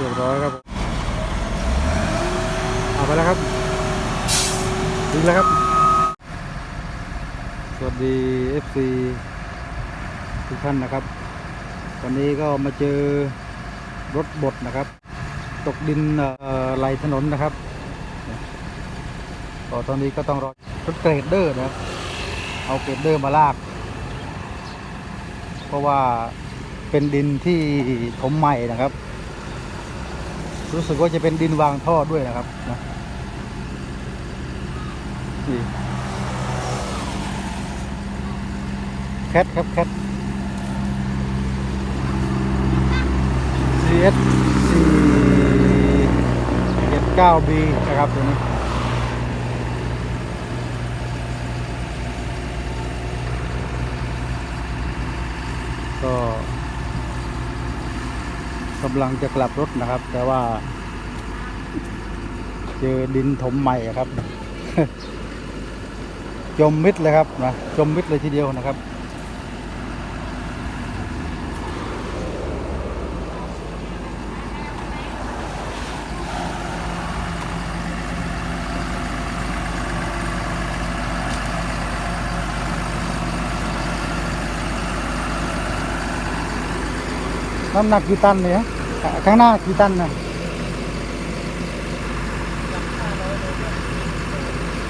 รียบร้อยครับเอาไปแล้วครับถึงแล้วครับ สวัสดี FC ทุกท่านนะครับ วันนี้ก็มาเจอรถบดนะครับ ตกดินไหลถนนนะครับก็ตอนนี้ก็ต้องรอรถเกรดเดอร์นะครับ เอาเกรดเดอร์มาลาก เพราะว่าเป็นดินที่ถมใหม่นะครับ รู้สึกว่าจะเป็นดินวางท่อด้วยนะครับนะนี่แคทครับแคท CS 4 79B นะครับตัวนี้ กำลังจะกลับรถนะครับ แต่ว่า เจอดินถมใหม่ครับ จมมิดเลยครับนะจมมิดเลยทีเดียวนะครับ น้ำหนักกี่ตันเนี่ยข้างหน้ากี่ตันนะ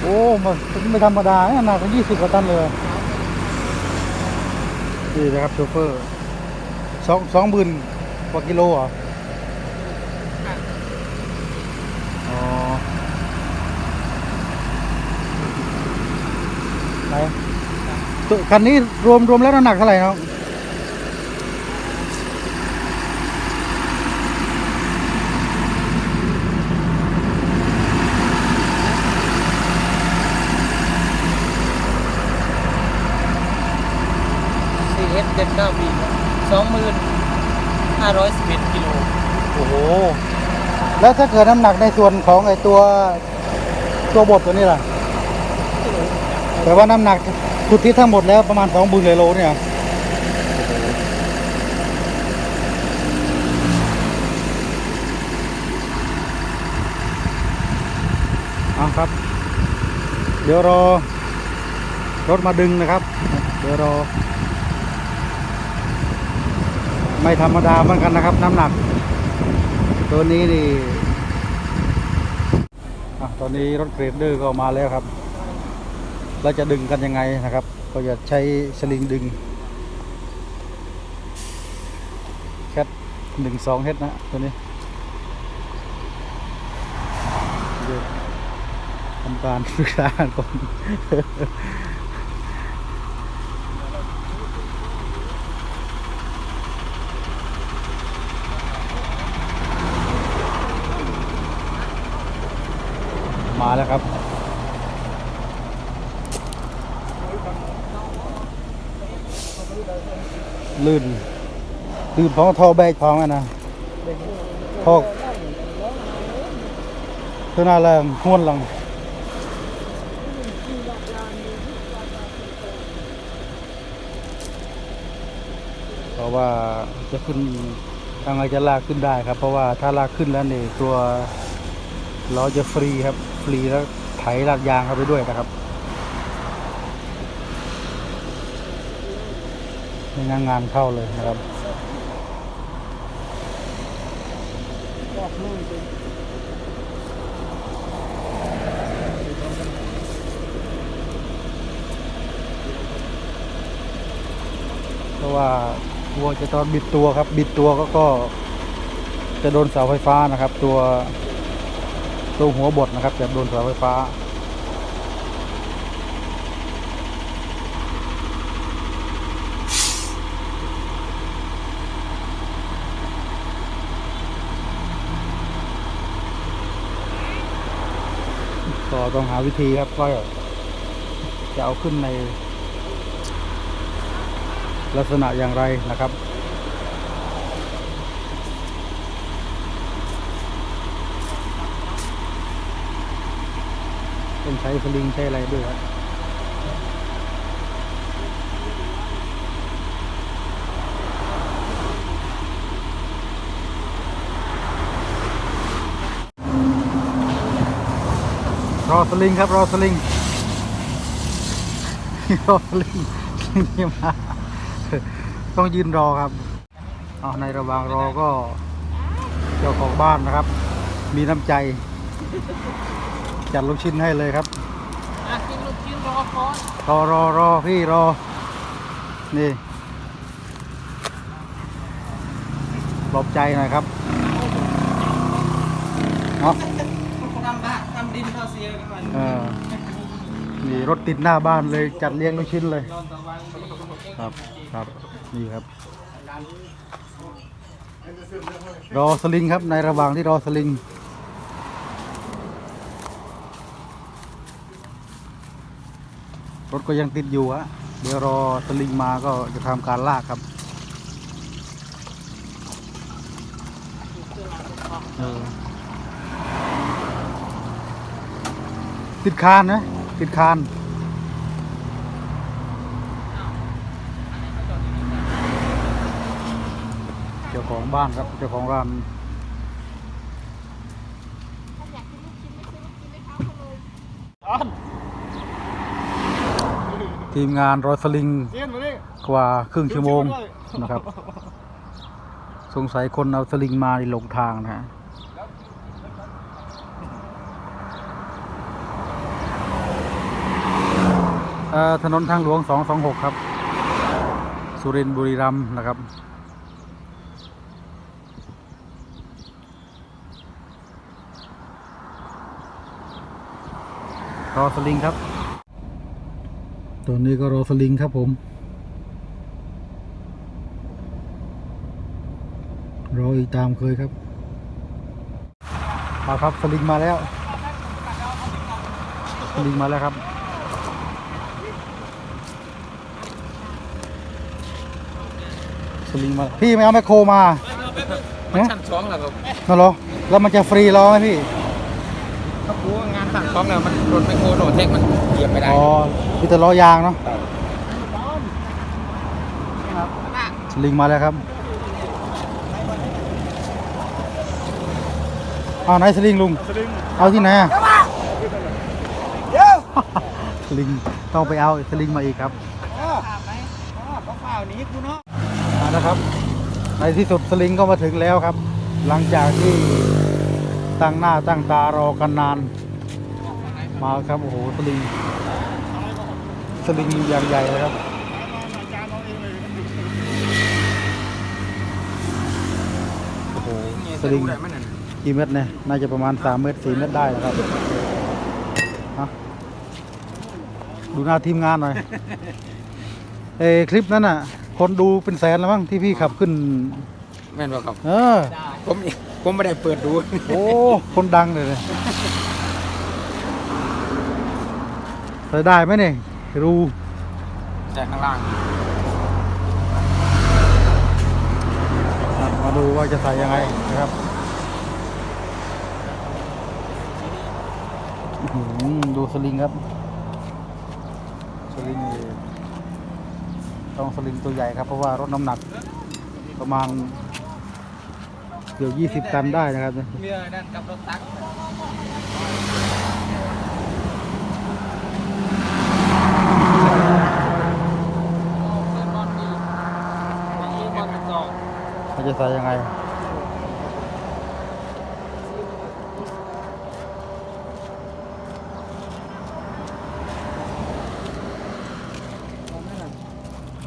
โอ้มันไม่ธรรมดาเนี่ยหนักยี่สิบกว่าตันเลยนี่นะครับโชเฟอร์สองสองหมื่นกว่ากิโลเหรออ๋อไหนตัวคันนี้รวมรวมแล้วน้ำหนักเท่าไหร่ครับ 2511กิโลโอ้โห แล้วถ้าเกิดน้ำหนักในส่วนของไอ้ตัวตัวบดตัวนี้ล่ะ แต่ว่าน้ำหนักขุดที่ทั้งหมดแล้วประมาณ2บึงเลยโลเนี่ยเอาครับ เดี๋ยวรอรถมาดึงนะครับ เดี๋ยวรอ ไม่ธรรมดาเหมือนกันนะครับ น้ำหนัก ตัวนี้นี่อตอนนี้รถเกรดเดอร์ก็มาแล้วครับ เราจะดึงกันยังไงนะครับ ก็จะใช้สลิงดึงแคทหนึ่งสองเฮดนะตัวนี้ทำการศึกษาก่อน มาแล้วครับลื่นลื่นเพราะท่อแบกพองอะนะท่อตัวน่าแรงห้วนลังเพราะว่าจะขึ้นทางไงจะลากขึ้นได้ครับ เพราะว่าถ้าลากขึ้นแล้วนี่ตัวล้อจะฟรีครับ ฟรีแล้วไถลาดยางเข้าไปด้วยนะครับไม่งั้นงานเข้าเลยนะครับเพราะว่ากลัวจะตอนบิดตัวครับ บิดตัวก็ก็จะโดนเสาไฟฟ้านะครับ ตัว ตัวหัวบดนะครับจะโดนเสาไฟฟ้าก็ต้องหาวิธีครับว่าจะเอาขึ้นในลักษณะอย่างไรนะครับ ต้องใช้สลิงใช้อะไรด้วยครับรอสลิงครับรอสลิงรอสลิงสลิงไม่มาต้องยืนรอครับเอาในระหว่างรอก็เจ้าของบ้านนะครับ มีน้ำใจ จัดลูกชิ้นให้เลยครับอะกินลูกชิ้นรอก่อนรอรอรอพี่รอ นี่ปลอบใจหน่อยครับเนาะทำบ้านทำดินเท่าเสียกันมันเออนี่รถติดหน้าบ้านเลยจัดเลี้ยงลูกชิ้นเลย นอนตะวันครับครับนี่ครับ รอสลิงครับในระหว่างที่รอสลิง รถก็ยังติดอยู่ฮะเดี๋ยวรอสลิงมาก็จะทำการลากครับเออติดคานนะติดคานเจ้าของบ้านครับเจ้าของร้าน ทีมงานรอยสลิงเซียนมาดิกว่าครึ่งชั่วโมงนะครับ สงสัยคนเอาสลิงมาในหลงทางนะฮะเอ่อถนนทางหลวง 226 ครับ สุรินทร์บุรีรัมย์นะครับ รอสลิงครับ ตอนนี้ก็รอสลิงครับผม รออีกตามเคยครับเอาครับสลิงมาแล้วสลิงมาแล้วครับสลิงมาพี่ไม่เอาแมคโครมามันชั้นสองแล้วครับนั่นเหรอแล้วมันจะฟรีรอไหมพี่ ถ้าพูว่างานชั้นสองเนี่ยมันรถไมโครโดดเทคมันเหยียบไม่ได้อ๋อมีแต่ล้อยางเนาะสลิงมาแล้วครับเอาไหนสลิงลุง เอาที่ไหนสลิงต้องไปเอาสลิงมาอีกครับอ้าวอ้าเปล่าหนีกูเนาะมาแล้วครับ ในที่สุดสลิงก็มาถึงแล้วครับ หลังจากที่ ตั้งหน้าตั้งตารอกันนาน มาครับโอ้โหสลิงสลิงอย่างใหญ่เลยครับโอ้โหสลิงได้มันนั่นกี่เม็ดเนี่ยน่าจะประมาณ3เม็ด4เม็ดได้นะครับฮะดูหน้าทีมงานหน่อยเออคลิปนั้นน่ะ คนดูเป็นแสนแล้วมั้งที่พี่ขับขึ้น แม่นบ่ครับ เออผม ผมไม่ได้เปิดดู โอ้ คนดังเลยเลยใส่ได้ไหมเนี่ยรูจากข้างล่างครับมาดูว่าจะใส่ยังไงนะครับอื้อหือดูสลิงครับ สลิงนี่ต้องสลิงตัวใหญ่ครับ เพราะว่ารถน้ำหนักประมาณเกือบ20ตันได้นะครับเรือนั่นกับรถตักบอลดีบอลเป็นสองมันจะใส่ยังไง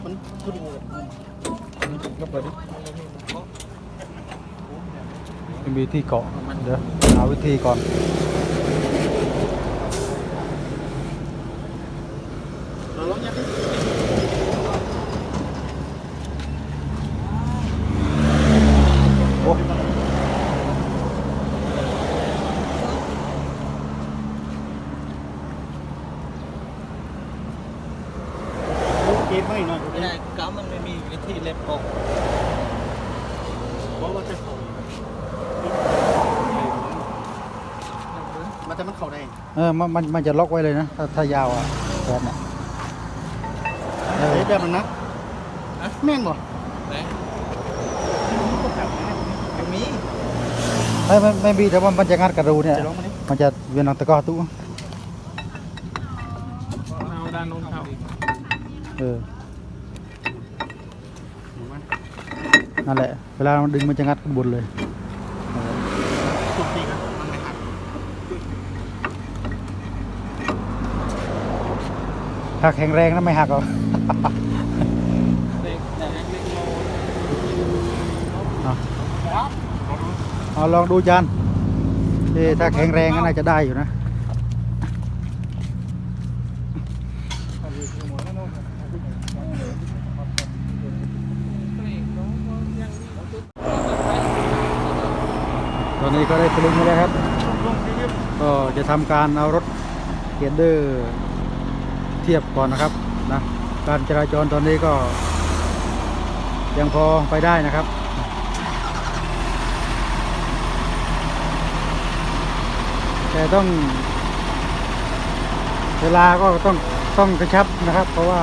มันขึ้นเลย ก็เปิดดิ ไม่มีที่เกาะเดี๋ยวหาวิธีก่อน มันมันมันจะล็อกไว้เลยนะ ถ้าถ้ายาวอะแขนเนี่ยเฮ้ยแบบมันนะแม่งบ่ไนม่ไม่ไม่มีแต่ว่ามันจะงัดกระดูเนี่ย มันจะเวียนหนังตะกอตู้เอาด้าอนั่นแหละ เวลาเราดึงมันจะงัดขึ้นบนเลย ถ้าแข็งแรงนะไม่หักหรอกเด็กแต่เล็กโลเอาเอาลองดูจานเอ๊ะถ้าแข็งแรงก็น่าจะได้อยู่นะตอนนี้ก็ได้สลิงมาแล้วครับ ก็จะทำการเอารถเกียร์เดอร์ เทียบก่อนนะครับนะการจราจรตอนนี้ก็ ยังพอไปได้นะครับแต่ต้อง เวลาก็ต้องต้องกระชับนะครับ เพราะว่า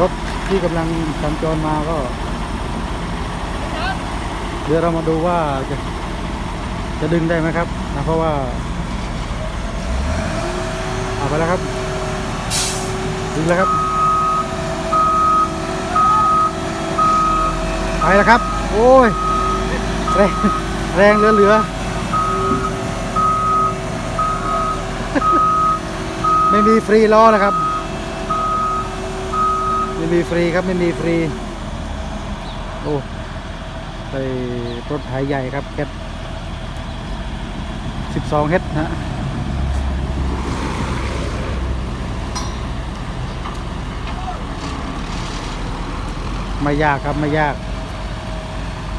รถที่กำลังสัญจรมาก็ เดี๋ยวเรามาดูว่าจะจะดึงได้ไหมครับนะเพราะว่าเอาไปแล้วครับ ดึงแล้วครับ ไปแล้วครับ โอ้ย แรงแรงเหลือเหลือไม่มีฟรีล้อนะครับ ไม่มีฟรีครับไม่มีฟรี โอ้ไปรถไถใหญ่ครับแคท12เฮดนะ ไม่ยากครับไม่ยาก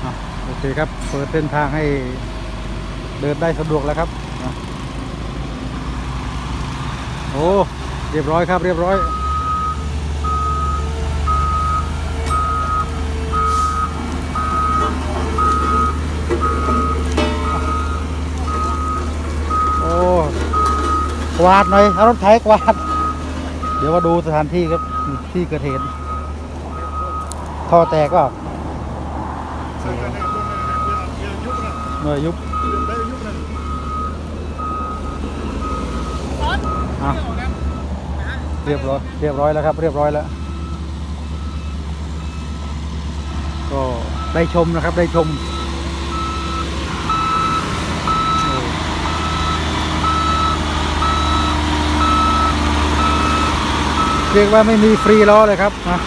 อโอเคครับ เปิดเส้นทางให้เดินได้สะดวกแล้วครับอโอ้เรียบร้อยครับเรียบร้อยโอ้กวาดหน่อยเอารถไถกวาด เดี๋ยวมาดูสถานที่ครับที่เกิดเหตุท่ อแตกก็ใส่กันเนี่ยพวกนั้นเนี่ยเวลาเวลายุบนะเมื่อยุบได้ยุบนะอะเรียบร้อยเรียบร้อยแล้วครับ เรียบร้อยแล้ว ก็ได้ชมนะครับได้ชมโอ้เรียกว่าไม่มีฟรีล้อเลยครับนะ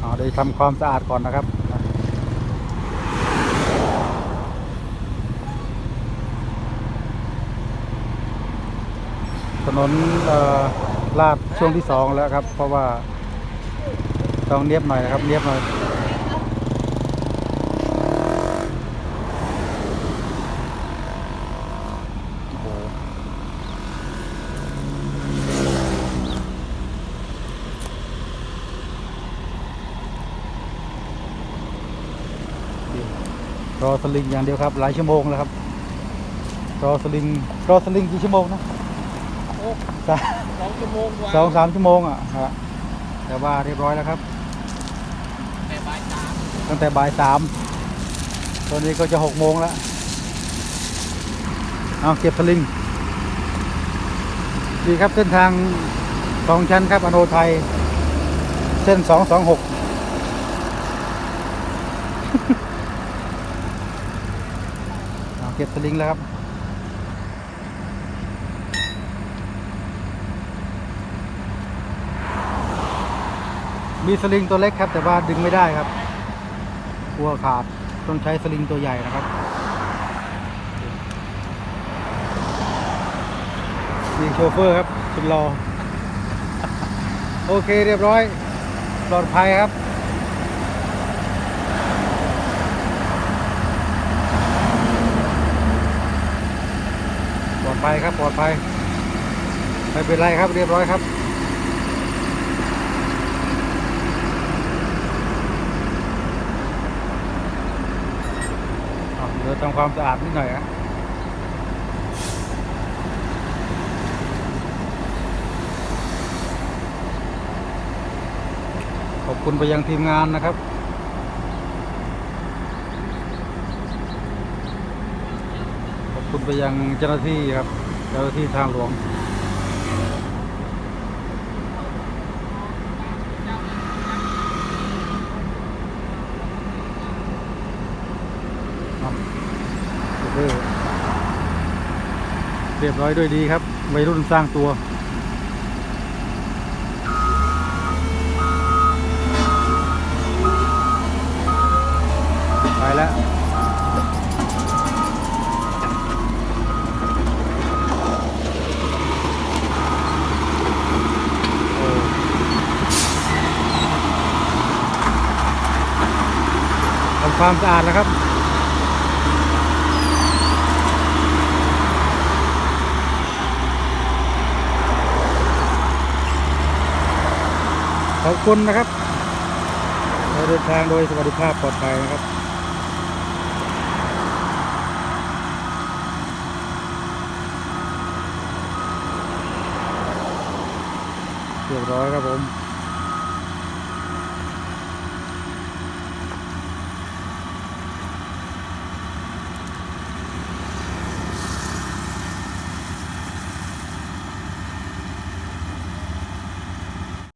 เอาเดี๋ยว ทำความสะอาดก่อนนะครับถนนลาดช่วงที่สองแล้วครับ เพราะว่าต้องเนียบหน่อยนะครับเนียบหน่อย รอสลิงอย่างเดียวครับ หลายชั่วโมงแล้วครับ รอสลิงรอสลิงกี่ชั่วโมงนะโอ้สามสองชั่วโมงกว่าสองสามชั่วโมงอะฮะแต่ว่าเรียบร้อยแล้วครับแต่บ่ายสามตั้งแต่บ่ายสามตอนนี้ก็จะหกโมงแล้วเอาเก็บสลิงดีครับเส้นทางสองชั้นครับอโนไทย เส้นสองสองหก เอาเก็บส ลิงแล้วครับ มีสลิงตัวเล็กครับ แต่ว่าดึงไม่ได้ครับกลัวขาดต้องใช้สลิงตัวใหญ่นะครับนี่โชเฟอร์ครับสุดรอ โอเคเรียบร้อย ปลอดภัยครับ ปลอด ภัยครับปลอดภัยไม่เป็นไรครับเรียบร้อยครับเดี๋ยวทำความสะอาดนิดหน่อยนะขอบคุณไปยังทีมงานนะครับ คุณ ไปยังเจ้าหน้าที่ครับ เจ้าหน้าที่ทางหลวงเรียบร้อยด้วยดีครับ วัยรุ่นสร้างตัว ความสะอาดแล้วครับ ขอบคุณนะครับเรเดินทางโดยสวัสดิภาพปลอดภัยนะครับเรียบร้อยครับผม